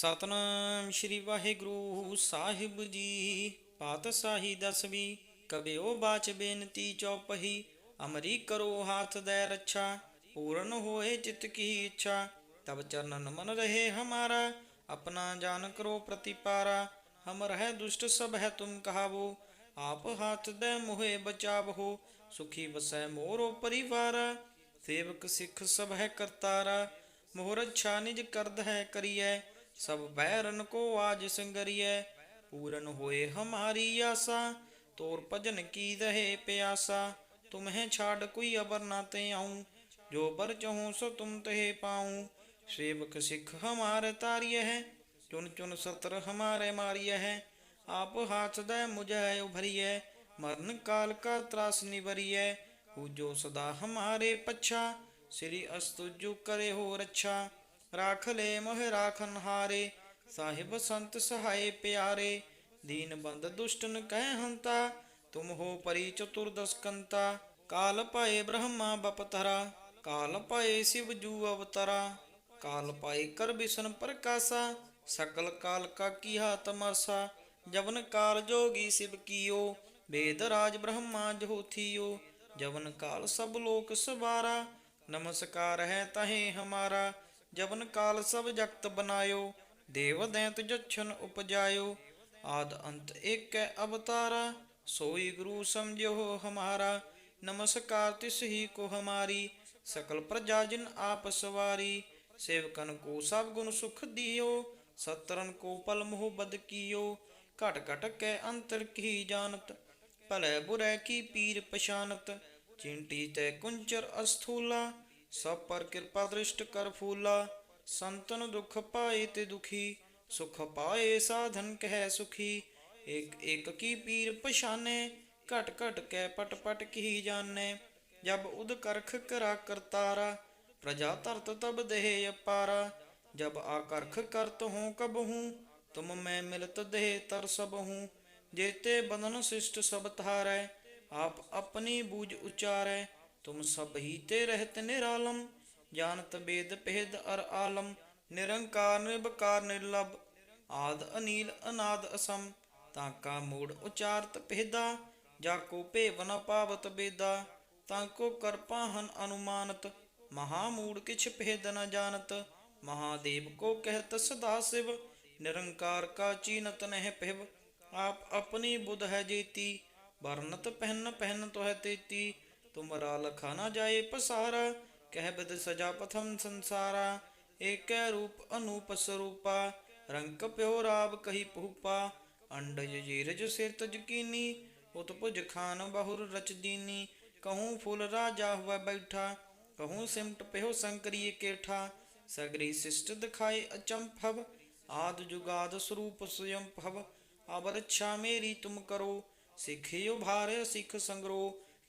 ਸਤਨਾਮ ਸ਼੍ਰੀ ਵਾਹਿਗੁਰੂ ਸਾਹਿਬ ਜੀ। ਪਾਤਸ਼ਾਹੀ ਦਸਵੀਂ ਕਬਿਓ ਬਾਚ ਬੇਨਤੀ ਚੌਪਹੀ, ਅਮਰੀ ਕਰੋ ਹਾਥ ਦੇ ਰੱਛਾ, ਪੂਰਨ ਹੋਏ ਚਿਤ ਕੀ ਇੱਛਾ, ਤਬ ਚਰਨ ਨਮਨ ਰਹੇ ਹਮਾਰਾ, ਆਪਣਾ ਜਾਨ ਕਰੋ ਪ੍ਰਤੀਪਾਰਾ ਹਮ ਰਹਿ ਦੁਸ਼ਟ ਸਭ ਹੈ ਤੁਮ ਕਹਾਵੋ, ਆਪ ਹੱਥ ਦੇ ਮੋਹੇ ਬਚਾਵੋ, ਸੁਖੀ ਵਸੈ ਮੋਰੋ ਪਰਿਵਾਰ, ਸੇਵਕ ਸਿੱਖ ਸਭ ਹੈ ਕਰਤਾਰਾ, ਮੋਹਰ ਛਾ ਨਿਜ ਕਰਦ ਹੈ ਕਰੀਐ सब बैरन को आज संगरिए पूरन होए हमारी आशा तोर भजन की रहे प्यासा। तुम्हें छाड़ कोई अबर ना ते आऊँ, जो बर चाहूँ सो तुम तहे पाऊँ। सेवक सिख हमारे तारिय है, चुन चुन सत्र हमारे मारिय है। आप हाथ दे मुझे उभरिय, मरण काल का त्रास निवरिय। जो सदा हमारे पच्छा, श्री अस्तुजु करे हो रच्छा। ਰਾਖ ਲੈ ਮੋਹਿ ਰਾਖਨ ਹਾਰੇ, ਸਾਹਿਬ ਸੰਤ ਸਹਾਏ ਪਿਆਰੇ, ਦੀਨ ਬੰਦ ਦੁਸ਼ਟਨ ਕਹਿ ਹੰਤਾ, ਤੁਮ ਹੋ ਪਰੀ ਚਤੁਰਦਸਕੰਤਾ ਕਾਲ ਪਾਏ ਬ੍ਰਹਮਾ ਬਪਤਰਾ, ਕਾਲ ਪਾਏ ਸ਼ਿਵ ਜੂ ਅਵਤਰਾ, ਕਾਲ ਪਾਏ ਕਰ ਬਿਸ਼ਨ ਪ੍ਰਕਾਸ਼ਾ, ਸਕਲ ਕਾਲ ਕਾ ਕੀਹਾ ਤਮਰਸਾ ਜਵਨ ਕਾਲ ਜੋਗੀ ਸ਼ਿਵ ਕੀਓ, ਵੇਦ ਰਾਜ ਬ੍ਰਹਮਾ ਜੋਥੀਓ, ਜਵਨ ਕਾਲ ਸਭ ਲੋਕ ਸਵਾਰਾ, ਨਮਸਕਾਰ ਹੈ ਤਹੇ ਹਮਾਰਾ ਜਵਨ ਕਾਲ ਸਭ ਜਗਤ ਬਨਾਇਓ, ਦੇਵ ਦੈਂਤ ਜਛਨ ਉਪਜਾਇਓ। ਆਦ ਅੰਤ ਏਕ ਅਵਤਾਰਾ, ਸੋਈ ਗੁਰੂ ਸਮਝਿਓ ਹਮਾਰਾ। ਨਮਸਕਾਰ ਤਿਸ ਹੀ ਕੋ ਹਮਾਰੀ, ਸਕਲ ਪ੍ਰਜਾ ਜਿਨ ਆਪ ਸਵਾਰੀ। ਸੇਵਕਨ ਕੋ ਸਭ ਗੁਣ ਸੁਖ ਦਿਓ ਸਤਰਨ ਕੋ ਪਲ ਮੋਹ ਬਦ ਕੀਓ। ਘਟ ਘਟ ਕੈ ਅੰਤਰ ਕੀ ਜਾਣਤ, ਭਲੇ ਬੁਰੇ ਕੀ ਪੀਰ ਪਛਾਨਤ। ਚਿੰਟੀ ਤੈ ਕੁੰਚਰ ਅਸਥੂਲਾ ਸਭ ਪਰ ਕਿਰਪਾ ਦ੍ਰਿਸ਼ਟ ਕਰ ਫੂਲਾ, ਸੰਤਨ ਦੁਖ ਪਾਏ ਤੇ ਦੁਖੀ, ਸੁਖ ਪਾਏ ਸਾਧਨ ਕਹਿ ਸੁਖੀ। ਇਕ ਇਕ ਕੀ ਪੀਰ ਪਛਾਨੇ, ਘਟ ਘਟ ਕੈ ਪਟ ਪਟ ਕੀ ਜਾਣੇ। ਜਬ ਉਦ ਕਰਖ ਕਰਾ ਕਰਤਾਰਾ, ਪ੍ਰਜਾ ਤਰਤ ਤਬ ਦੇਹ ਅਪਾਰਾ। ਜਬ ਕਰਖ ਕਰਤ ਹੂੰ ਕਬਹੂੰ ਤੁਮ ਮੈਂ ਮਿਲਤ ਦੇਹ ਤਰ ਸਭ ਹੂੰ। ਜੇਤੇ ਬੰਧਨ ਸਿਸ਼ਟ ਸਭ ਤਾਰੈ ਆਪ ਆਪਣੀ ਬੂਝ ਉਚਾਰੈ। तुम सब हीते रहत निरालम जानत बेद पेद अर आलम निरंकार निर्विकार निर्लभ आद अनील अनाद असम ताका मूड उचारत भेदा जाको भेवन पावत बेदा ताको कर पाहन अनुमानत महामूड किछ भेद न जानत महादेव को कहत सदा शिव निरंकार का चीनत नह पिव आप अपनी बुध है जेती वर्णत पहन पहन तो है तेती ਤੁਮਰਾ ਲਖਾ ਨ ਜਾਏ ਪਸਾਰਾ ਕਹਿ ਬਿਦ ਸਜਾ ਪਥਮ ਸੰਸਾਰਾ ਏਕੈ ਰੂਪ ਅਨੂਪ ਸਰੂਪਾ ਰੰਕ ਪਿਓ ਰਾਵ ਕਹੀ ਪੂਪਾ ਅੰਡਜ ਜੀਰਜ ਸਿਰ ਤਜ ਕੀਨੀ ਉਤਪੁਜ ਖਾਨ ਬਹੁਰ ਰਚ ਦੀਨੀ ਕਹੂੰ ਫੁੱਲ ਰਾਜਾ ਹੁਆ ਬੈਠਾ ਕਹੂੰ ਸਿਮਟ ਪਿਓ ਸੰਕਰੀਏ ਕੇਠਾ ਸਗਰੀ ਸਿਸ਼ਟ ਦਿਖਾਏ ਅਚੰਭਵ ਆਦ ਜੁਗਾਦ ਸਰੂਪ ਸਯੰ ਭਵ ਅਬ ਰੱਛਾ ਮੇਰੀ ਤੁਮ ਕਰੋ ਸਿੱਖਿਓ ਭਾਰ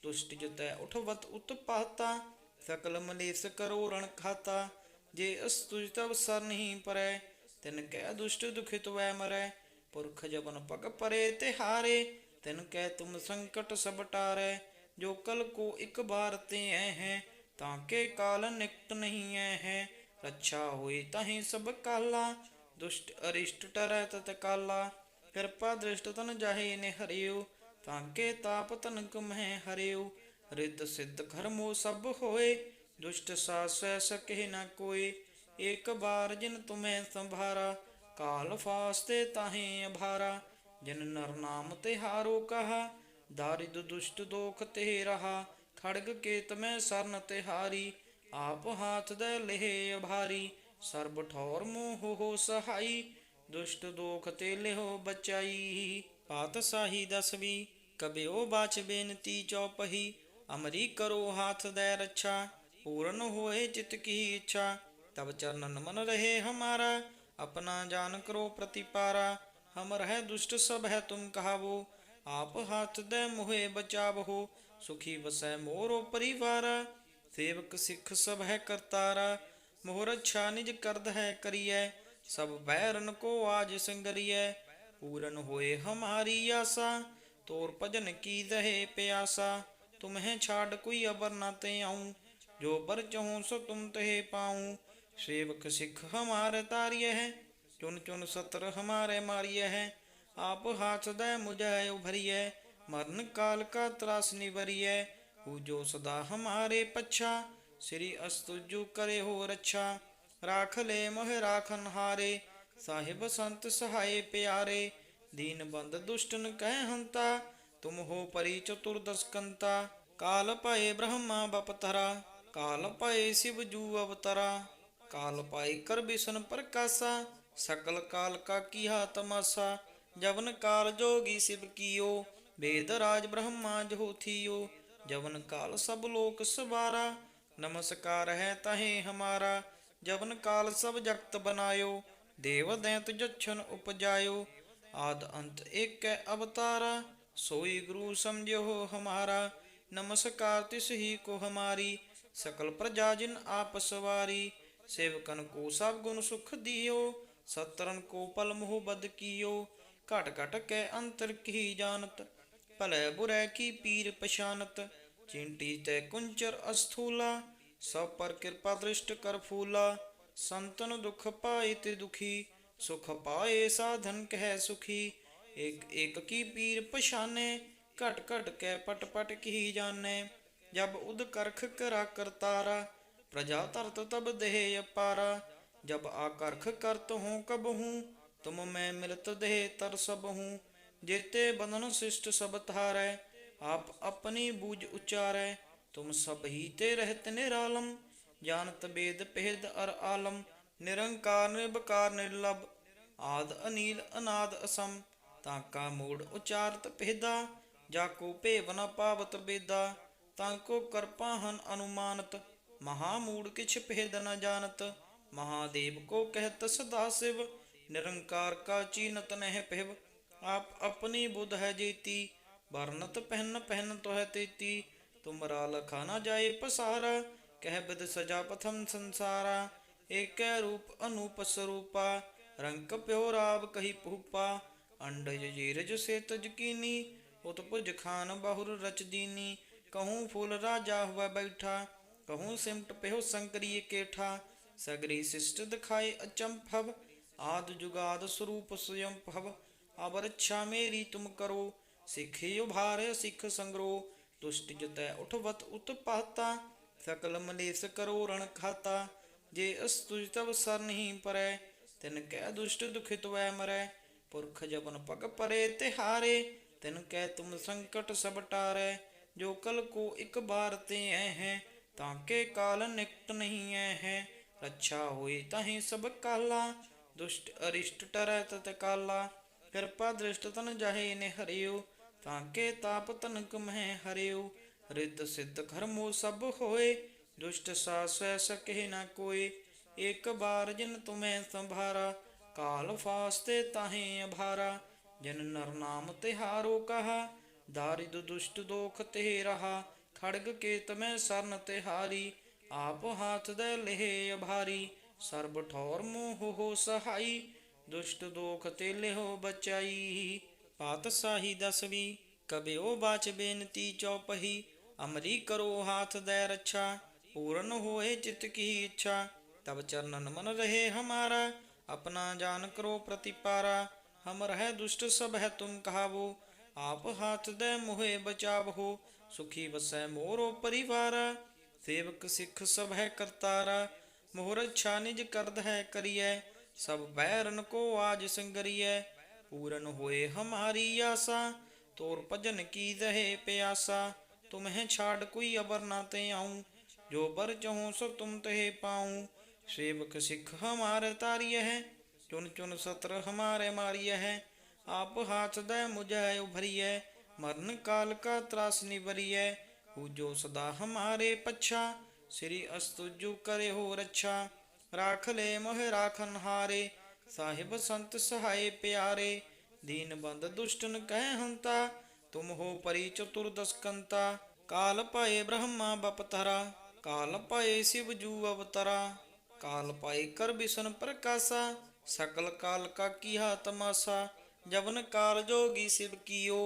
ਸਿੱਖ ਸੰਗਰੋ ਦੁਸ਼ਟ ਜਤੈ ਉਠਵਤ ਉਤਪਾਤਾ ਸਕਲ ਮਲੇਸ ਕਰੋ ਰਣ ਖਾਤਾ ਜੇ ਅਸਤੁਜ ਤਵ ਸਰ ਨਹੀਂ ਪਰੈ ਤਿਨ ਕੈ ਦੁਸ਼ਟ ਦੁਖਿਤ ਵੈ ਮਰੈ ਪੁਰਖ ਜਬਨ ਪਗ ਪਰੇ ਤੇ ਹਾਰੇ ਤਿਨ ਕੈ ਤੁਮ ਸੰਕਟ ਸਭ ਟਾਰੈ ਜੋ ਕਲ ਕੋ ਇੱਕ ਬਾਰ ਤੇ ਐ ਹੈ ਤਾਂ ਕੇ ਕਾਲ ਨਿਕਟ ਨਹੀਂ ਐ ਹੈ ਰੱਛਾ ਹੋਈ ਤਹੀਂ ਸਭ ਕਾਲਾ ਦੁਸ਼ਟ ਅਰਿਸ਼ਟ ਟਰੈ ਤਤ ਕਾਲਾ ਕਿਰਪਾ ਦ੍ਰਿਸ਼ਟ ਤਨ ਜਾਹੇ ਨੇ ਹਰਿਓ ਤਾਂ ਕੇ ਤਾਪ ਤਨਕ ਕਮਹਿ ਹਰਿਓ, ਰਿੱਧ ਸਿੱਧ ਖਰਮੋ ਸਭ ਹੋਏ, ਦੁਸ਼ਟ ਸਾਸੈ ਸਕਹਿ ਨ ਕੋਏ, ਏਕ ਬਾਰ ਜਿਨ ਤੁਮੈ ਸੰਭਾਰਾ, ਕਾਲ ਫਾਸਤੇ ਤਾਹੇ ਅਭਾਰਾ, ਜਿਨ ਨਰ ਨਾਮ ਤੇ ਹਾਰੋ ਕਹਾ, ਦਾਰਿਦ ਦੁਸ਼ਟ ਦੋਖ ਤੇ ਰਹਾ, ਖੜਗ ਕੇਤ ਮੈਂ ਸਰਨ ਤੇ ਹਾਰੀ, ਆਪ ਹਾਥ ਦੇ ਲਹਿ ਅਭਾਰੀ, ਸਰਬ ਠੌਰ ਮੋਹ ਹੋ ਸਹਾਈ, ਦੁਸ਼ਟ ਦੋਖ ਤੇ ਲਿਹੋ ਬਚਾਈ ਪਾਤਸ਼ਾਹੀ ਦਸਵੀ ਕਬਿਓ ਬਾਚ ਬੇਨਤੀ ਚੌਪਹੀ, ਅਮਰੀ ਕਰੋ ਹਾਥ ਦੇ ਰੱਛਾ, ਪੂਰਨ ਹੋਏ ਚਿਤ ਕੀ ਇੱਛਾ। ਤਬ ਚਰਨ ਨਮਨ ਰਹੇ ਹਮਾਰਾ, ਆਪਣਾ ਜਾਨ ਕਰੋ ਪ੍ਰਤੀਪਾਰਾ। ਹਮਰ ਹੈ ਦੁਸ਼ਟ ਸਭ ਹੈ ਤੁਮ ਕਹਾਵੋ, ਆਪ ਹੱਥ ਦੇ ਮੋਹੇ ਬਚਾਵੋ। ਸੁਖੀ ਵਸੈ ਮੋਰੋ ਪਰਿਵਾਰ ਸੇਵਕ ਸਿੱਖ ਸਭ ਹੈ ਕਰਤਾਰਾ। ਮੋਹਰ ਛਾ ਨਿਜ ਕਰਦ ਹੈ ਕਰੀਐ, ਸਭ ਬੈਰਨ ਕੋ ਆਜ ਸੰਗਰੀਐ। ਪੂਰਨ ਹੋਏ ਹਮਾਰੀ ਆਸਾ तोर भजन की रहे प्यासा, तुम्हें छाड़ कोई अबर न ते आऊँ। जो बर चाहूँ सो तुम तहे पाऊँ। सेवक सिख हमार तारिय है, चुन चुन सत्र हमारे मारिय है। आप हाथ दय मुझे उभरिय, मरण काल का त्रास निवरिय। जो सदा हमारे पच्छा, श्री अस्तुजु करे हो रक्षा राख ले मोह राखन हारे, साहिब संत सहाय प्यारे। दीन बंद दुष्टन कह हंता तुम हो परि चतुर्दश कंता काल पाए ब्रह्मा बपतरा काल पाए शिव जू अवतरा काल पाए कर बिशन प्रकाशा सकल काल का किया तमाशा जवन काल जोगी शिव कियो वेद राज ब्रह्मा जो थियो जवन काल सब लोक सवारा नमस्कार है तहे हमारा जवन काल सब जगत बनायो देव दैत जच्छन उपजायो ਆਦ ਅੰਤ ਇੱਕ ਹੈ ਅਵਤਾਰਾ, ਸੋਈ ਗੁਰੂ ਸਮਝਿਓ ਹਮਾਰਾ, ਨਮਸਕਾਰ ਤਿਸ ਹੀ ਕੋ ਹਮਾਰੀ, ਸਕਲ ਪ੍ਰਜਾ ਜਿਨ ਆਪ ਸਵਾਰੀ, ਸੇਵਕਨ ਕੋ ਸਭ ਗੁਣ ਸੁਖ ਦਿਓ ਸਤਰਨ ਕੋ ਪਲ ਮੋਹ ਬਦ ਕੀਓ, ਘਟ ਘਟ ਕੈ ਅੰਤਰ ਕੀ ਜਾਣਤ, ਭਲੇ ਬੁਰੇ ਕੀ ਪੀਰ ਪਛਾਨਤ, ਚਿੰਟੀ ਤੇ ਕੁੰਚਰ ਅਸਥੂਲਾ, ਸਭ ਪਰ ਕਿਰਪਾ ਦ੍ਰਿਸ਼ਟ ਕਰ ਫੂਲਾ, ਸੰਤਨ ਦੁਖ ਪਾਈ ਤੇ ਦੁਖੀ ਸੁਖ ਪਾਏ ਸਾਧਨ ਕਹਿ ਸੁਖੀ, ਇਕ ਇਕ ਕੀ ਪੀਰ ਪਛਾਨੇ, ਘਟ ਘਟ ਕੈ ਪਟ ਪਟ ਕੀ ਜਾਣੇ। ਜਬ ਉਦ ਕਰਖ ਕਰਾ ਕਰਤਾਰਾ, ਪ੍ਰਜਾ ਤਰਤ ਤਬ ਦੇਹ ਅਪਾਰਾ। ਜਬ ਆਕਰਖ ਕਰਤ ਹੂੰ ਕਬ ਹੂੰ, ਤੁਮ ਮੈਂ ਮਿਲਤ ਦੇਹ ਤਰ ਸਭ ਹੂੰ। ਜੇਤੇ ਬੰਧਨ ਸਿਸ਼ਟ ਸਭ ਤਾਰੈ ਆਪ ਆਪਣੀ ਬੂਝ ਉਚਾਰੈ। ਤੁਮ ਸਭ ਹੀ ਤੇ ਰਹਿਤ ਨਿਰਾਲਮ, ਜਾਣਤ ਬੇਦ ਪਹਿਦ ਅਰ ਆਲਮ। ਨਿਰੰਕਾਰ ਨਿਰਭਕਾਰ ਨਿਰਲਭ, ਆਦ, ਅਨੀਲ, ਅਨਾਦ, ਅਸਮ, ਤਾਂ ਕਾ ਮੂੜ ਉਚਾਰਤ ਭੇਦਾ, ਜਾ ਕੋ ਭੇਵ ਨ ਪਾਵਤ ਬੇਦਾ, ਤਾਂ ਕੋ ਕਰਪਾ ਹਨ ਅਨੁਮਾਨਤ, ਮਹਾ ਮੂੜ ਕਿਛ ਭੇਦ ਨ ਜਾਣਤ, ਮਹਾਦੇਵ ਕੋ ਕਹਿਤ ਸਦਾ ਸਿਵ, ਨਿਰੰਕਾਰ ਕਾ ਚੀਨਤ ਨਹਿ ਪਿਵ ਆਪ ਆਪਣੀ ਬੁੱਧ ਹੈ ਜੀਤੀ, ਵਰਨਤ ਪਹਿਨ ਪਹਿਨ ਤੋਹ ਤੇਤੀ, ਤੁਮਰਾ ਲਖਾ ਨਾ ਜਾਏ ਪਸਾਰਾ, ਕਹਿ ਬਦ ਸਜਾ ਪਥਮ ਸੰਸਾਰਾ ਏਕੈ ਰੂਪ ਅਨੂਪ ਸਰੂਪਾ, ਰੰਗ ਪਿਓ ਰਾਵ ਕਹੀ ਪੂਪਾ ਅੰਡਜ ਜੀਰਜ ਸੇ ਤਜਕੀਨੀ ਉਤਪੁਜ ਖਾਨ ਬਹੁਰ ਰਚ ਦੀਨੀ, ਕਹੂੰ ਫੁੱਲ ਰਾਜਾ ਹੁਆ ਬੈਠਾ, ਕਹੂੰ ਸਿਮਟ ਪਹਿਓ ਸੰਕਰੀਏ ਕੇਠਾ, ਸਗਰੀ ਸਿਸ਼ਟ ਦਿਖਾਏ ਅਚੰਭਵ, ਆਦ ਜੁਗਾਦ ਸਰੂਪ ਸਯੰ ਭਵ ਅਵਰ ਇੱਛਾ ਮੇਰੀ ਤੁਮ ਕਰੋ ਸਿੱਖਿਓ ਭਾਰੇ ਸਿੱਖ ਸੰਗਰੋ, ਦੁਸ਼ਟ ਜਤੈ ਉਠਵਤ ਉਤਪਾਤਾ, ਸਕਲ ਮਲੇਸ ਕਰੋ ਰਣ ਖਾਤਾ ਜੇ ਅਸ ਤੁਜ ਤਬ ਸਰ ਨਹੀਂ ਪਰੈ, ਤਿਨ ਕੈ ਦੁਸ਼ਟ ਦੁਖਿਤ ਵੈ ਮਰੈ। ਪੁਰਖ ਜਪਨ ਪਗ ਪਰੇ ਤੇ ਹਾਰੇ, ਤਿਨ ਕੈ ਤੁਮ ਸੰਕਟ ਸਭ ਟਾਰੈ। ਜੋ ਕਲ ਕੋ ਇੱਕ ਬਾਰ ਤੇ ਐ ਹੈ, ਤਾਂ ਕੇ ਕਾਲ ਨਿਕਟ ਨਹੀਂ ਐ ਹੈ। ਰੱਛਾ ਹੋਈ ਤਾਹੀ ਸਭ ਕਾਲਾ, ਦੁਸ਼ਟ ਅਰਿਸ਼ਟ ਟਰੈ ਤਤ ਕਾਲਾ। ਕਿਰਪਾ ਦ੍ਰਿਸ਼ਟ ਤਨ ਜਾਹੇ ਨੇ ਹਰਿਓ, ਤਾਂ ਕੇ ਤਾਪ ਤਨਕ ਮਹਿ ਹਰਿਓ। ਰਿੱਧ ਸਿੱਧ ਕਰਮੋ ਸਭ ਹੋਏ ਦੁਸ਼ਟ ਸਾ ਸੈ ਸਕਹਿ ਨਾ ਕੋਏ ਇੱਕ ਬਾਰ ਜਿਨ ਤੁਮੈ ਸੰਭਾਰਾ, ਕਾਲ ਫਾਸਤੇ ਤਾਹੇ ਅਭਾਰਾ। ਜਿਨ ਨਰ ਨਾਮ ਤਿਹਾਰੋ ਕਹਾ, ਦਾਰਿਦ ਦੁਸ਼ਟ ਦੋਖ ਤੇ ਰਹਾ। ਖੜਗ ਕੇ ਤਮੈ ਸਰਨ ਤਿਹਾਰੀ, ਆਪ ਹਾਥ ਦੇ ਲਹਿ ਅਭਾਰੀ। ਸਰਬ ਠੌਰ ਮੋਹ ਹੋ ਸਹਾਈ, ਦੁਸ਼ਟ ਦੋਖ ਤੇ ਲਿਹੋ ਬਚਾਈ। ਪਾਤਸ਼ਾਹੀ ਦਸਵੀ ਕਬਿਓ ਬਾਚ ਬੇਨਤੀ ਚੌਪਹੀ, ਅਮਰੀ ਕਰੋ ਹਾਥ ਦੇ ਰੱਛਾ। पूर्ण होए चित्त की इच्छा तब चरणन मन रहे हमारा अपना जान करो प्रतिपारा हम रह दुष्ट सब है तुम कहावो आप हाथ दे मोहे बचाव हो सुखी बसै मोरो परिवारा सेवक सिख सब है करतारा मोहर छा निज करद है करिए सब बैरन को आज संगरिए पूरन होए हमारी आशा तोर भजन की रहे प्यासा तुम्हें छाड़ कोई अबर ना ते आऊं ਜੋ ਬਰ ਚਹੂੰ ਸਭ ਤੁਮ ਤਹੇ ਪਾਉ, ਸੇਵਕ ਸਿੱਖ ਹਮਾਰ ਤਾਰਿਯ ਹੈ, ਚੁਨ ਚੁਨ ਸਤਰ ਹਮਾਰੇ ਮਾਰਿਯ ਹੈ, ਆਪ ਹਾਥ ਦੇ ਮੁਝੈ ਉਭਰੀਐ, ਮਰਨ ਕਾਲ ਕਾ ਤਰਾਸ ਨਿਵਰੀਐ ਹੂ ਜੋ ਸਦਾ ਹਮਾਰੇ ਪਛਾ, ਸ੍ਰੀ ਅਸਤੁਜੂ ਕਰੇ ਹੋ ਰਛਾ, ਰਾਖ ਲੈ ਮੋਹ ਰਾਖਨ ਹਾਰੇ ਸਾਹਿਬ ਸੰਤ ਸਹਾਏ ਪਿਆਰੇ, ਦੀਨ ਬੰਦ ਦੁਸ਼ਟਨ ਕਹਿ ਹੰਤਾ, ਤੁਮ ਹੋ ਪਰੀ ਚਤੁਰ ਦਸਕੰਤਾ, ਕਾਲ ਪਾਏ ਬ੍ਰਹਮਾ ਬਪਤਰਾ काल पाए शिव जू अवतरा काल पाए कर विष्ण प्रकाशा सकल काल का किया तमाशा जवन काल जोगी शिव कियो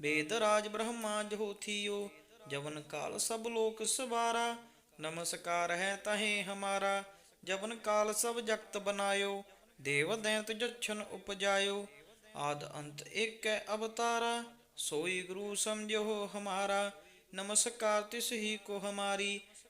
वेद राज ब्रह्मा जो थियो जवन काल सब लोक सवारा नमस्कार है तहे हमारा जवन काल सब जगत बनायो देव दैत जक्षण उपजायो आद अंत एक अवतारा सोई गुरु समझो हमारा नमस्कार तिस ही को हमारी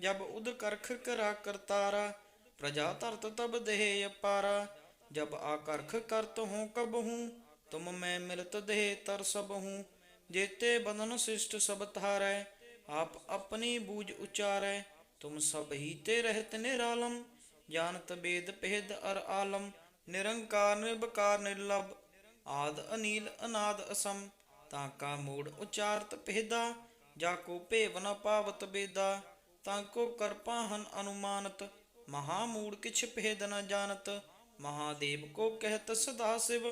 ਜਬ ਉਦ ਕਰਖ ਕਰਾ ਕਰਤਾਰਾ, ਪ੍ਰਜਾ ਧਰਤ ਤਬ ਦੇਹ ਅਪਾਰਾ। ਜਬ ਆਕਰਖ ਕਰਤ ਹੂੰ ਕਬ ਹੂੰ, ਤੁਮ ਮੈਂ ਮਿਲਤ ਦੇਹ ਤਰ ਸਭ ਹੂੰ। ਜੇਤੇ ਬੰਧਨ ਸਿਸ਼ਟ ਸਭ ਤਾਰੈ ਆਪ ਆਪਣੀ ਬੂਝ ਉਚਾਰੈ। ਤੁਮ ਸਭ ਹੀ ਤੇ ਰਹਿਤ ਨਿਰਾਲਮ, ਜਾਣਤ ਬੇਦ ਪਹਿਦ ਅਰ ਆਲਮ। ਨਿਰੰਕਾਰ ਨਿਰਭਕਾਰ ਨਿਰਲਭ, ਆਦ ਅਨੀਲ ਅਨਾਦ ਅਸਮ। ਤਾਂ ਕਾ ਮੂੜ ਉਚਾਰਤ ਪਹਿਦਾ ਜਾ ਕੋ ਭੇਵ ਨ ਪਾਵਤ ਬੇਦਾ। ਤਾਂ ਕੋ ਕਰਪਾਹਨ ਅਨੁਮਾਨਤ ਮਹਾ ਮੂੜ ਕਿਛ ਭੇਦ ਨ ਜਾਣਤ। ਮਹਾਦੇਵ ਕੋ ਕਹਿਤ ਸਦਾ ਸਿਵ,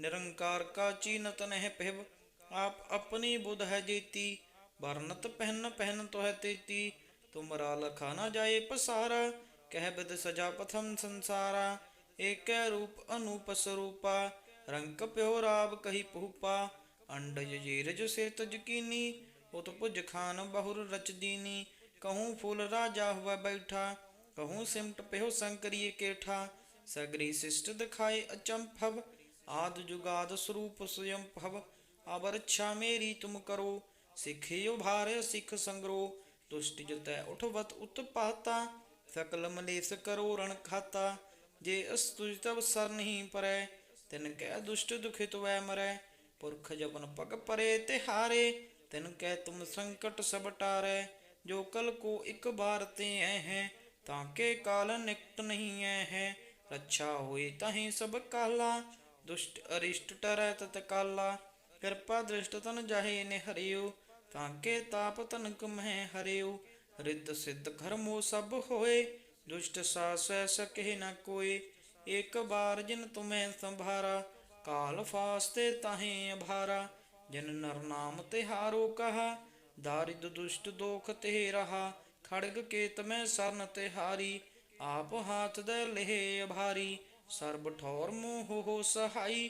ਨਿਰੰਕਾਰ ਕਾ ਚੀਨਤ ਨਹਿ ਪਹਿਵ ਆਪ ਆਪਣੀ ਬੁਧ ਹੈ ਜੀਤੀ, ਵਰਨਤ ਪਹਿਨ ਪਹਿਨ ਤੋਹਿ ਤੇਤੀ। ਤੁਮਰਾ ਲਖਾ ਨ ਜਾਏ ਪਸਾਰਾ, ਕਹਿ ਬਦ ਸਜਾ ਪਥਮ ਸੰਸਾਰਾ। ਏਕੈ ਰੂਪ ਅਨੂਪ ਸਰੂਪਾ ਰੰਗ ਪਿਓ ਰਾਵ ਕਹੀ ਪੂਪਾ ਅੰਡਜ ਜੀਰਜ ਸੇ ਤਜਕੀਨੀ ਉਤ ਭੁਜ ਖਾਨ ਬਹੁਰ ਰਚ ਦੀਨੀ। ਕਹੂੰ ਫੂਲ ਰਾਜਾ ਹੁਆ ਬੈਠਾ ਕਹੂੰ ਸਿਮਟ ਪਿਓ ਸੰਕਰੀਏ ਕੇਠਾ ਸਗਰੀ ਸਿਸ਼ਟ ਦਿਖਾਏ ਅਚੰਭਵ ਆਦ ਜੁਗਾਦ ਸਰੂਪ ਸਯੰ ਭਵ ਅਬ ਰੱਛਾ ਮੇਰੀ ਤੁਮ ਕਰੋ ਸਿੱਖਿਓ ਭਾਰ ਸਿੱਖ ਸੰਗਰੋ ਦੁਸ਼ਟ ਜਤੈ ਉਠਵਤ ਉਤਪਾਤਾ ਸਕਲ ਮਲੇਸ ਕਰੋ ਰਣ ਖਾਤਾ ਜੇ ਅਸਤੁਜ ਤਬ ਸਰ ਨਹੀਂ ਪਰੈ ਤਿਨ ਕਹਿ ਦੁਸ਼ਟ ਦੁਖਿਤ ਵੈ ਮਰੈ ਪੁਰਖ ਜਪਨ ਪਗ ਪਰੇ ਤੇ ਹਾਰੇ ਤਿਨ ਕਹਿ ਤੁਮ ਸੰਕਟ ਸਭ ਟਾਰੈ ਜੋ ਕਲ ਕੋ ਇੱਕ ਬਾਰ ਤੇ ਐ ਹੈ, ਤਾਂ ਕੇ ਕਾਲ ਨਿਕਟ ਨਹੀਂ ਐ ਹੈ। ਰੱਛਾ ਹੋਈ ਸਭ ਕਾਲਾ, ਦੁਸ਼ਟ ਅਰਿਸ਼ਟ ਟਰੈ ਤਤ ਕਾਲਾ। ਕਿਰਪਾ ਦ੍ਰਿਸ਼ਟ ਤਨ ਜਾਹੇ ਨੇ ਹਰਿਓ ਤਾਪ ਤਨਕ ਮਹਿ ਹਰਿਓ। ਰਿੱਧ ਸਿੱਧ ਘਰਮੋ ਸਭ ਹੋਏ, ਦੁਸ਼ਟ ਸਾਸੈ ਸਕਹਿ ਨ ਕੋਏ। ਇੱਕ ਬਾਰ ਜਿਨ ਤੁਮੈ ਸੰਭਾਰਾ, ਕਾਲ ਫਾਸਤੇ ਤਾਹੇ ਅਭਾਰਾ। ਜਿਨ ਨਰ ਨਾਮ ਤੇ ਕਹਾ ਦਾਰਿਦ ਦੁਸ਼ਟ ਦੋਖ ਤੇ ਰਹਾ ਖੜਗ ਕੇਤ ਮੈਂ ਸਰਨ ਤੇ ਹਾਰੀ ਆਪ ਹਾਥ ਦੇ ਲਹਿ ਅਭਾਰੀ ਸਰਬ ਠੌਰ ਮੋਹ ਹੋ ਸਹਾਈ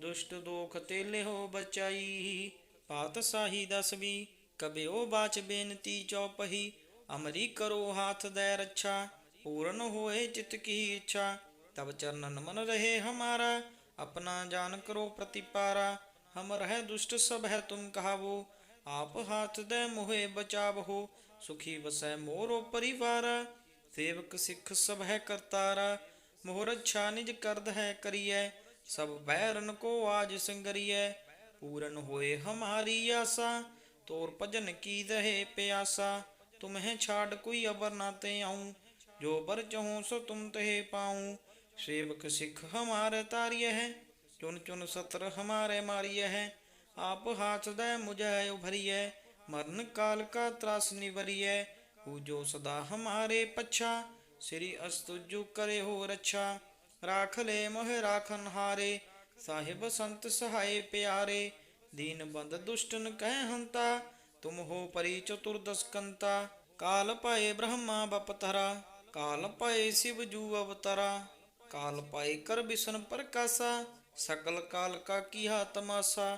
ਦੁਸ਼ਟ ਦੋਖ ਤੇ ਲਿਹੋ ਬਚਾਈ ਪਾਤਸ਼ਾਹੀ ਦਸਵੀ ਕਬਿਓ ਬਾਚ ਬੇਨਤੀ ਚੌਪਹੀ ਅਮਰੀ ਕਰੋ ਹਾਥ ਦੇ ਰੱਛਾ ਪੂਰਨ ਹੋਏ ਚਿਤ ਕੀ ਇੱਛਾ ਤਬ ਚਰਨਨ ਮਨ ਰਹੇ ਹਮਾਰਾ अपना जान करो प्रतिपारा हम रह दुष्ट सब है तुम कहावो ਆਪ ਹਾਥਦੈ ਮੋਹਿ ਬਚਾਵਹੋ, ਸੁਖੀ ਵਸੈ ਮੋਰੋ ਪਰਿਵਾਰ। ਸੇਵਕ ਸਿੱਖ ਸਭ ਹੈ ਕਰਤਾਰਾ ਮੋਹਰਤ ਛਾ ਨਿਜ ਕਰਦ ਹੈ ਕਰੀਐ, ਸਭ ਬੈਰਨ ਕੋ ਆਜ ਸੰਗਰੀਐ। ਪੂਰਨ ਹੋਏ ਹਮਾਰੀ ਆਸਾ, ਤੋਰ ਭਜਨ ਕੀ ਦਹੇ ਪਿਆਸਾ। ਤੁਮਹਿ ਛਾੜ ਕੋਈ ਅਬਰ ਨਾ ਤੇ ਆਉ, ਜੋ ਬਰ ਚਹੂ ਸੋ ਤੁਮ ਤਹਿ ਪਾਉ। ਸੇਵਕ ਸਿੱਖ ਹਮਾਰੇ ਤਾਰਿਯ ਹੈ ਚੁਨ ਚੁਨ ਸਤਰ ਹਮਾਰੇ ਮਾਰਿਯ ਹੈ ਆਪ ਹਾਸਦੈ ਮੁਝੈ ਉਭਰੀਐ, ਮਰਨ ਕਾਲ ਕਾ ਤ੍ਰਾਸ ਨਿਵਰੀਐ, ਹੂ ਜੋ ਸਦਾ ਹਮਾਰੇ ਪਛਾ, ਸ੍ਰੀ ਅਸਤੁਜੂ ਕਰੇ ਹੋ ਰੱਛਾ। ਰਾਖ ਲੈ ਮੋਹ ਰਾਖਨ ਹਾਰੇ ਸਾਹਿਬ ਸੰਤ ਸਹਾਏ ਪਿਆਰੇ। ਦੀਨ ਬੰਦ ਦੁਸ਼ਟਨ ਕਹਿ ਹੰਤਾ, ਤੁਮ ਹੋ ਪਰੀ ਚਤੁਰਦਸਕੰਤਾ ਕਾਲ ਪਾਏ ਬ੍ਰਹਮਾ ਬਪਤਰਾ ਕਾਲ ਪਾਏ ਸ਼ਿਵ ਜੂ ਅਵਤਾਰਾ। ਕਾਲ ਪਾਏ ਕਰ ਬਿਸ਼ਨ ਪ੍ਰਕਾਸ਼ਾ ਸਕਲ ਕਾਲ ਕਾ ਕੀਹਾ ਤਮਾਸ਼ਾ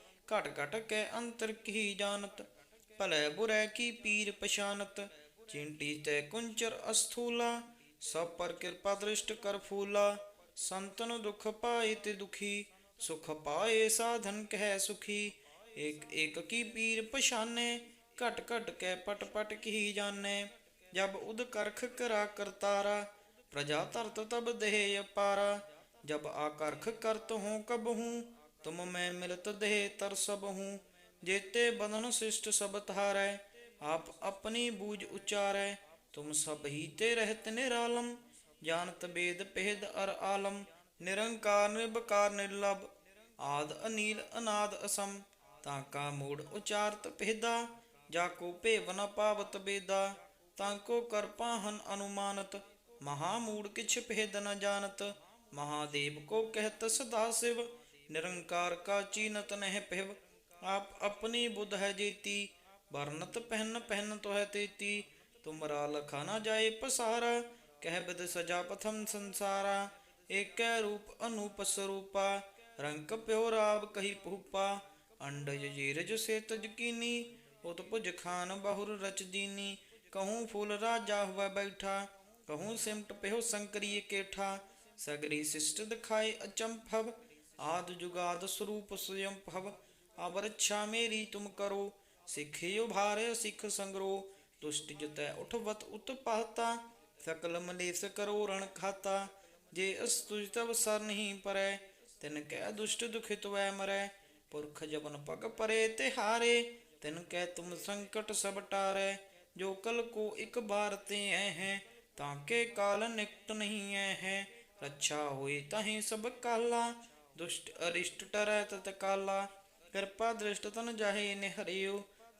ਘਟ ਘਟ ਕੇ ਅੰਤਰ ਕੀ ਜਾਣਤ ਭਲੇ ਬੁਰੇ ਕੀ ਪੀਰ ਪਛਾਨਤ ਚਿੰਟੀ ਤੇ ਕੁੰਚਰ ਅਸਥੂਲਾ ਸਭ ਪਰ ਕਿਰਪਾ ਦ੍ਰਿਸ਼ਟ ਕਰ ਫੂਲਾ ਸੰਤਨ ਦੁਖ ਪਾਏ ਤੇ ਦੁਖੀ ਸੁਖ ਪਾਏ ਸਾਧਨ ਕਹਿ ਸੁਖੀ एक एक की पीर पछाने घट घट के पट पट की जाने जब उद करख करा करतारा प्रजा तरत तब देह पारा जब आकर्ख करत हूँ कब हूँ तुम मैं मिलत देह तर सब हूँ जेते बदन शिष्ट सब थारै आप अपनी बूझ उचारै तुम सब ही ते रहत निरालम जानत वेद भेद अर आलम निरंकार निर्विकार निर्लभ ਆਦ ਅਨੀਲ ਅਨਾਦ ਅਸਮ ਤਾਂ ਕਾ ਮੂੜ ਉਚਾਰਤ ਭੇਦਾ ਜਾ ਕੋ ਭੇਵ ਨ ਪਾਵਤ ਬੇਦਾ ਤਾਂ ਕੋ ਕਰਪਾਹਨ ਅਨੁਮਾਨਤ ਮਹਾ ਮੂੜ ਕਿਛ ਭੇਦ ਨ ਜਾਣਤ ਮਹਾਦੇਵ ਕੋ ਕਹਿਤ ਸਦਾ ਸਿਵ ਨਿਰੰਕਾਰ ਕਾ ਚੀਨਤ ਨਹਿ ਪਿਵ ਆਪ ਆਪਣੀ ਬੁੱਧ ਹੈ ਜੀਤੀ, ਵਰਨਤ ਪਹਿਨ ਪਹਿਨ ਤੋਹਿ ਤੇਤੀ, ਤੁਮਰਾ ਲਖਾ ਨ ਜਾਏ ਪਸਾਰਾ, ਕਹਿ ਬਿਦ ਸਜਾ ਪਥਮ ਸੰਸਾਰਾ, ਏਕੈ ਰੂਪ ਅਨੂਪ ਸਰੂਪਾ, ਰੰਕ ਪਿਓ ਰਾਵ ਕਹੀ ਭੂਪਾ ਅੰਡਜ ਜੀਰਜ ਸੇ ਤਜ ਉਤ ਭੁਜ ਖਾਨ ਬਹੁਰ ਰਚ ਦੀਨੀ, ਕਹੂੰ ਫੂਲ ਰਾਜਾ ਹੋਵੇ ਬੈਠਾ, ਕਹੂੰ ਸਿਮਟ ਪਿਓ ਸੰਕਰੀ ਕੇਠਾ, ਸਗਰੀ ਸਿਸ਼ਟ ਦਿਖਾਏ ਅਚੰਭਵ ਆਦ ਜੁਗਾਦ ਸਰੂਪ ਸਯੰ ਭਵ ਅਵਰਛਾ ਮੇਰੀ ਤੁਮ ਕਰੋ ਸਿੱਖਿਓ ਭਾਰੇ ਸਿੱਖ ਸੰਗਰੋ, ਦੁਸ਼ਟ ਜਤੈ ਉਠਵਤ ਉਤਪਾਤਾ ਸਕਲ ਮਲੇਸ ਕਰੋ ਰਣ ਖਾਤਾ, ਜੇ ਅਸ ਤੁਜ ਤਬ ਸਰ ਨਹੀਂ ਪਰੈ, ਤਿਨ ਕਹਿ ਦੁਸ਼ਟ ਦੁਖਿਤ ਵੈ ਮਰੈ, ਪੁਰਖ ਜਬਨ ਪਗ ਪਰੇ ਤੇ ਹਾਰੇ, ਤਿਨ ਕਹਿ ਤੁਮ ਸੰਕਟ ਸਭ ਟਾਰੈ, ਜੋ ਕਲ ਕੋ ਇਕ ਬਾਰ ਤੇ ਐ ਹੈ, ਤਾਂ ਕੇ ਕਾਲ ਨਿਕਟ ਨਹੀਂ ਐ ਹੈ, ਰੱਛਾ ਹੋਈ ਤਹੀਂ ਸਭ ਕਾਲਾ ਦੁਸ਼ਟ ਅਰਿਸ਼ਟ ਟਰੈ ਤਤ ਕਾਲਾ, ਕਿਰਪਾ ਦ੍ਰਿਸ਼ਟ ਤਨ ਜਾਹੇ ਨੇ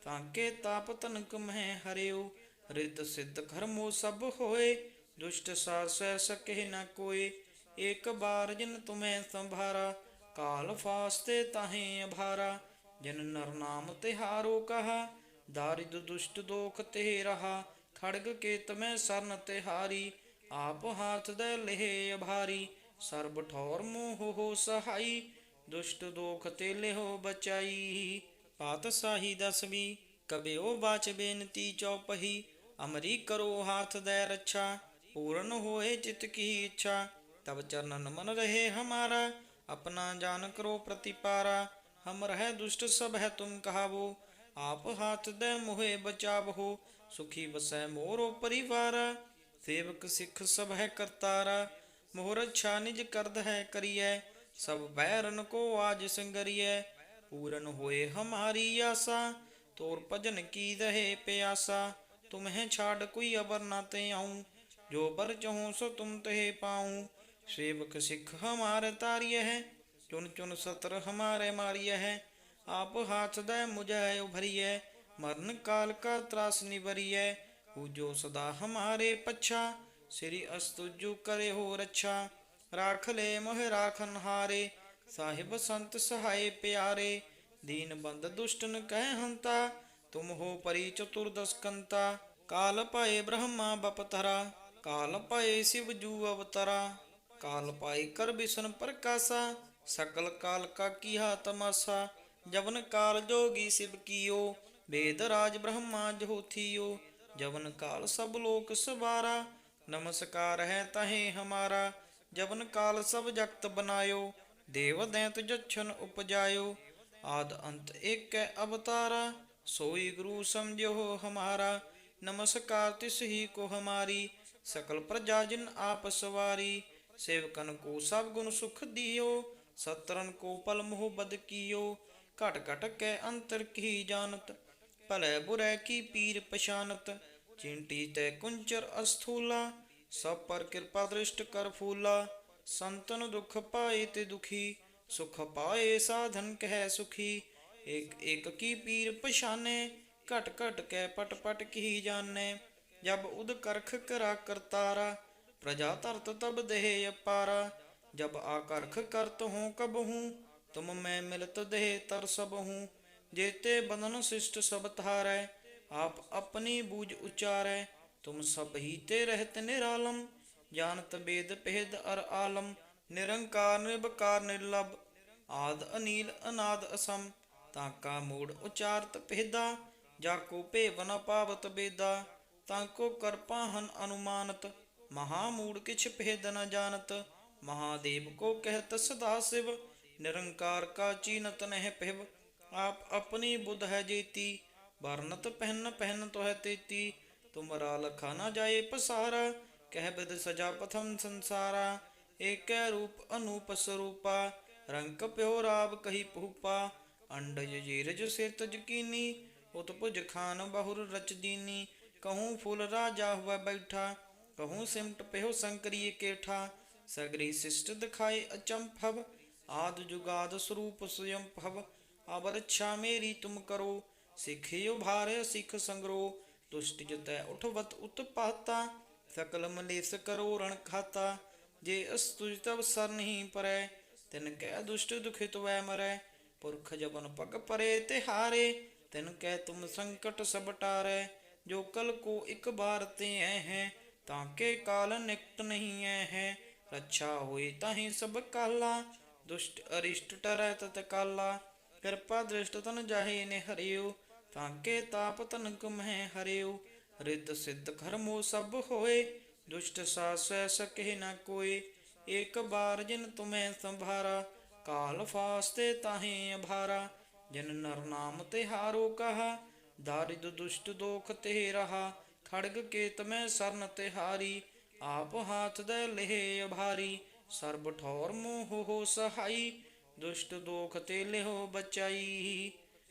ਤਾਂ ਕੇ ਤਾਪ ਤਨਕ ਮਹਿ ਹਰਿਓ। ਰਿੱਧ ਸਿੱਧ ਕਰਮੋ ਸਭ ਹੋਏ, ਦੁਸ਼ਟ ਸਾਰ ਸਕਹਿ ਨ ਕੋਏ। ਏਕ ਬਾਰ ਜਿਨ ਤੁਮੈ ਸੰਭਾਰਾ, ਕਾਲ ਫਾਸਤੇ ਤਾਹੇ ਅਭਾਰਾ। ਜਿਨ ਨਰ ਨਾਮ ਤਿਹਾਰੋ ਕਹਾ, ਦਾਰਿਦ ਦੁਸ਼ਟ ਦੋਖ ਤੇ ਰਹਾ। ਖੜਗ ਕੇ ਤਮੈ ਸਰਨ ਤਿਹਾਰੀ, ਆਪ ਹਾਥ ਦੇ ਲਹੇ ਅਭਾਰੀ। ਸਰਬ ਠੌਰ ਮੋਹ ਹੋ ਸਹਾਈ, ਦੁਸ਼ਟ ਦੋਖ ਤੇ ਲਿਹੋ ਬਚਾਈ। ਪਾਤਸ਼ਾਹੀ ਦਸਵੀਂ, ਕਬਿਓ ਬਾਚ ਬੇਨਤੀ ਚੌਪਹੀ। ਅਮਰੀ ਕਰੋ ਹਾਥ ਦੇ ਰੱਛਾ, ਪੂਰਨ ਹੋਏ ਚਿਤ ਕੀ ਇੱਛਾ। ਤਬ ਚਰਨ ਨਮਨ ਰਹੇ ਹਮਾਰਾ, ਆਪਣਾ ਜਾਨ ਕਰੋ ਪ੍ਰਤੀਪਾਰਾ। ਹਮ ਰਹਿ ਦੁਸ਼ਟ ਸਭ ਹੈ ਤੁਮ ਕਹਾਵੋ, ਆਪ ਹਾਥ ਦੇ ਮੋਹੇ ਬਚਾਵੋ। ਸੁਖੀ ਬਸੈ ਮੋਰੋ ਪਰਿਵਾਰ ਸੇਵਕ ਸਿੱਖ ਸਭ ਹੈ ਕਰਤਾਰਾ। ਮੋਹਰਤ ਛਾਨਿਜ ਕਰਦ ਹੈ ਕਰੀਐ, ਸਭ ਬੈਰਨ ਕੋ ਆਜ ਸੰਗਰੀਐ। ਪੂਰਨ ਹੋਏ ਹਮਾਰੀ ਆਸਾ, ਤੋਰ ਭਜਨ ਕੀ ਦਹੇ ਪਿਆਸਾ। ਤੁਮਹਿ ਛਾੜ ਕੋਈ ਅਬਰ ਨਾ ਤੇ ਆਉ, ਜੋ ਬਰ ਚਹੂੰ ਸੋ ਤੁਮ ਤਹਿ ਪਾਉ। ਸੇਵਕ ਸਿੱਖ ਹਮਾਰ ਤਾਰੀਏ ਹੈ ਚੁਨ ਚੁਨ ਸਤਰ ਹਮਾਰੇ ਮਾਰੀਏ ਹੈ ਆਪ ਹਾਥ ਦੇ ਮੁਝੈ ਉਭਰੀਏ ਮਰਨ ਕਾਲ ਕਾ ਤਰਾਸ ਨਿਵਰੀਏ ਹੂ ਸਦਾ ਹਮਾਰੇ ਪੱਛਾ ਸ੍ਰੀ ਅਸਤੁਜੂ ਕਰੇ ਹੋ ਰੱਛਾ ਰਾਖ ਲੈ ਮੋਹਿ ਰਾਖਨ ਹਾਰੇ, ਸਾਹਿਬ ਸੰਤ ਸਹਾਇ ਪਿਆਰੇ। ਦੀਨ ਬੰਦ ਦੁਸ਼ਟਨ ਕਹਿ ਹੰਤਾ, ਤੁਮ ਹੋ ਪਰੀ ਚਤੁਰਦਸਕੰਤਾ ਕਾਲ ਪਾਏ ਬ੍ਰਹਮਾ ਬਪਤਰਾ, ਕਾਲ ਪਾਏ ਸਿਵ ਜੂ ਅਵਤਰਾ। ਕਾਲ ਪਾਏ ਕਰ ਬਿਸ਼ਨ ਪ੍ਰਕਾਸ਼ਾ, ਸਕਲ ਕਾਲ ਕਾ ਕੀਹਾ ਤਮਾਸਾ। ਜਵਨ ਕਾਲ ਜੋਗੀ ਸਿਵ ਕੀਓ, ਵੇਦ ਰਾਜ ਬ੍ਰਹਮਾ ਜੋਥੀਓ। ਜਵਨ ਕਾਲ ਸਭ ਲੋਕ ਸਵਾਰਾ ਨਮਸਕਾਰ ਹੈ ਤਹੇ ਹਮਾਰਾ ਜਵਨ ਕਾਲ ਸਭ ਜਗਤ ਬਨਾਇਓ, ਦੇਵ ਦੈਂਤ ਜਛਨ ਉਪਜਾਇਓ। ਆਦ ਅੰਤ ਏਕੈ ਅਵਤਾਰਾ, ਸੋਈ ਗੁਰੂ ਸਮਝਿਓ ਹਮਾਰਾ। ਨਮਸਕਾਰ ਤਿਸ ਹੀ ਕੋ ਹਮਾਰੀ, ਸਕਲ ਪ੍ਰਜਾ ਜਿਨ ਆਪ ਸਵਾਰੀ। ਸੇਵਕਨ ਕੋ ਸਭ ਗੁਣ ਸੁਖ ਦਿਓ ਸਤਰਨ ਕੋ ਪਲ ਮੋਹ ਬਦ ਕੀਓ। ਘਟ ਘਟ ਕੈ ਅੰਤਰ ਕੀ ਜਾਣਤ, ਭਲੇ ਬੁਰੇ ਕੀ ਪੀਰ ਪਛਾਨਤ। ਚਿੰਟੀ ਤੇ ਕੁੰਚਰ ਅਸਥੂਲਾ, ਸਭ ਪਰ ਕਿਰਪਾ ਦ੍ਰਿਸ਼ਟ ਕਰ ਫੂਲਾ। ਸੰਤਨ ਦੁਖ ਪਾਏ ਤੇ ਦੁਖੀ, ਸੁਖ ਪਾਏ ਸਾਧਨ ਕਹਿ ਸੁਖੀ। ਇਕ ਇਕ ਕੀ ਪੀਰ ਪਛਾਨੇ, ਘਟ ਘਟ ਕੈ ਪਟ ਪਟ ਕੀ ਜਾਣੇ। ਜਬ ਉਦ ਕਰਖ ਕਰਾ ਕਰਤਾਰਾ, ਪ੍ਰਜਾ ਤਰਤ ਤਬ ਦੇਹ ਅਪਾਰਾ। ਜਬ ਆਕਰਖ ਕਰਤ ਹੂੰ ਕਬ ਹੂੰ, ਤੁਮ ਮੈਂ ਮਿਲਤ ਦੇਹ ਤਰ ਸਭ ਹੂੰ। ਜੇਤੇ ਬੰਧਨ ਸਿਸ਼ਟ ਸਭ ਤਾਰੈ आप अपनी बूझ उचारे तुम सब हीते रहत निरालम जानत बेद पेद अर आलम निरंकार निर्विकार निर्लभ आद अनील अनाद असम ताका मूड उचारत भेदा जाको भेवन पावत बेदा ताको करपा हन अनुमानत महामूड किछ भेद न जानत महादेव को कहत सदा शिव निरंकार का चीनत नह पिव आप अपनी बुध है जेती ਜੀਤੀ ਵਰਨਤ ਪਹਿਨ ਪਹਿਨ ਤੋਹਿ ਤੇਤੀ ਤੁਮਰਾ ਲਖਾ ਨ ਜਾਏ ਪਸਾਰਾ, ਕਹਿ ਬਿਦ ਸਜਾ ਪਥਮ ਸੰਸਾਰਾ, ਏਕੈ ਰੂਪ ਅਨੂਪ ਸਰੂਪਾ, ਰੰਕ ਪਿਓ ਰਾਵ ਕਹੀ ਪੂਪਾ ਅੰਡਜ ਜੀਰਜ ਸਿਰ ਤਜ ਕੀਨੀ, ਉਤਪੁਜ ਖਾਨ ਬਹੁਰ ਰਚ ਦੀਨੀ, ਕਹੂੰ ਫੁੱਲ ਰਾਜਾ ਹੋਇ ਬੈਠਾ, ਕਹੂੰ ਸਿਮਟ ਪਿਓ ਸੰਕਰੀ ਕੇਠਾ, ਸਗਰੀ ਸਿਸ਼ਟ ਦਿਖਾਏ ਅਚੰਭਵ ਆਦ ਜੁਗਾਦ ਸਰੂਪ ਸਯੰ ਭਵ ਅਬ ਰੱਛਾ ਮੇਰੀ ਤੁਮ ਕਰੋ ਸਿੱਖਿਓ ਭਾਰੇ ਸਿੱਖ ਸੰਗਰੋ, ਦੁਸ਼ਟ ਜਤੈ ਉਠਵਤ ਉਤਪਾਤਾ ਸਕਲ ਮਲੇਸ ਕਰੋ ਰਣ ਖਾਤਾ, ਜੇ ਅਸਤੁਜ ਤਵ ਸਰ ਨਹੀਂ ਪਰੈ, ਤਿਨ ਕੈ ਦੁਸ਼ਟ ਦੁਖਿਤ ਵੈ ਮਰੈ, ਪੁਰਖ ਜਬਨ ਪਗ ਪਰੇ ਤੇ ਹਾਰੇ, ਤਿਨ ਕੈ ਤੁਮ ਸੰਕਟ ਸਭ ਟਾਰੈ, ਜੋ ਕਲ ਕੋ ਇਕ ਬਾਰ ਤੇ ਐ ਹੈ, ਤਾਂ ਕੇ ਕਾਲ ਨਿਕਟ ਨਹੀਂ ਐ ਹੈ, ਰੱਛਾ ਹੋਈ ਤਾਹੀ ਸਭ ਕਾਲਾ, ਦੁਸ਼ਟ ਅਰਿਸ਼ਟ ਟਰੈ ਤਤ ਕਾਲਾ, ਕਿਰਪਾ ਦ੍ਰਿਸ਼ਟ ਤਨ ਜਾਹੇ ਨੇ ਹਰਿਓ ਤਾਂ ਕੇ ਤਾਪ ਤਨ ਕਮਹਿ ਹਰਿਓ, ਰਿੱਧ ਸਿੱਧ ਕਰਮੋ ਸਭ ਹੋਏ, ਦੁਸ਼ਟ ਸਾਸੈ ਸਕਹਿ ਨ ਕੋਏ, ਏਕ ਬਾਰ ਜਿਨ ਤੁਮੈ ਸੰਭਾਰਾ, ਕਾਲ ਫਾਸਤੇ ਤਾਹੇ ਅਭਾਰਾ, ਜਿਨ ਨਰ ਨਾਮ ਤੇ ਹਾਰੋ ਕਹਾ, ਦਾਰਿਦ ਦੁਸ਼ਟ ਦੋਖ ਤੇ ਰਹਾ, ਖੜਗ ਕੇਤ ਮੈਂ ਸਰਨ ਤੇ ਹਾਰੀ, ਆਪ ਹਾਥ ਦੇ ਲਹਿ ਅਭਾਰੀ, ਸਰਬ ਠੌਰ ਮੋਹ ਹੋ ਸਹਾਈ, ਦੁਸ਼ਟ ਦੋਖ ਤੇ ਲਿਹੋ ਬਚਾਈ।